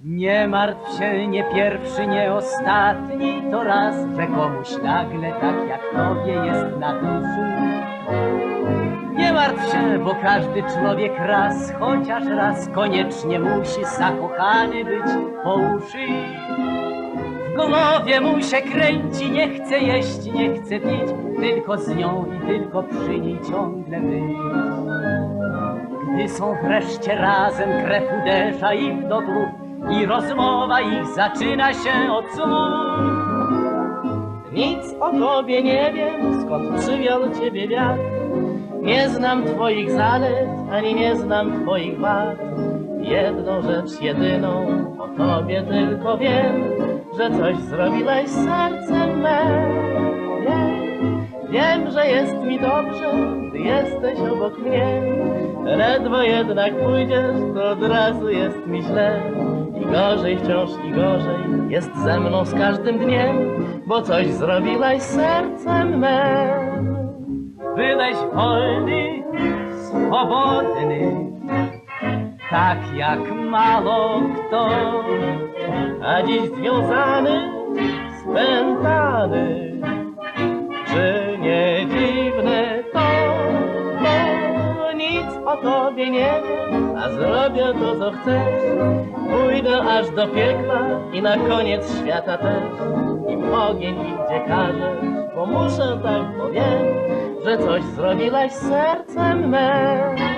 Nie martw się, nie pierwszy, nie ostatni to raz, że komuś nagle tak jak tobie jest na duszy. Nie martw się, bo każdy człowiek raz, chociaż raz koniecznie musi zakochany być po uszy. W głowie mu się kręci, nie chce jeść, nie chce pić, tylko z nią i tylko przy niej ciągle być. Są wreszcie razem, krew uderza im do głów i rozmowa ich zaczyna się od słów. Nic o tobie nie wiem, skąd przywiał ciebie wiatr. Nie znam twoich zalet, ani nie znam twoich wad. Jedną rzecz jedyną o tobie tylko wiem, że coś zrobiłeś z sercem me. Wiem, że jest mi dobrze, gdy jesteś obok mnie. Ledwo jednak pójdziesz, to od razu jest mi źle. I gorzej wciąż i gorzej jest ze mną z każdym dniem, bo coś zrobiłaś sercem mem. Byłeś wolny, swobodny, tak jak mało kto. a dziś związany, spętany. Zrobię to, co chcesz. Pójdę aż do piekła i na koniec świata też. Im ogień idzie każesz, bo muszę tak powiem, że coś zrobiłaś sercem mem.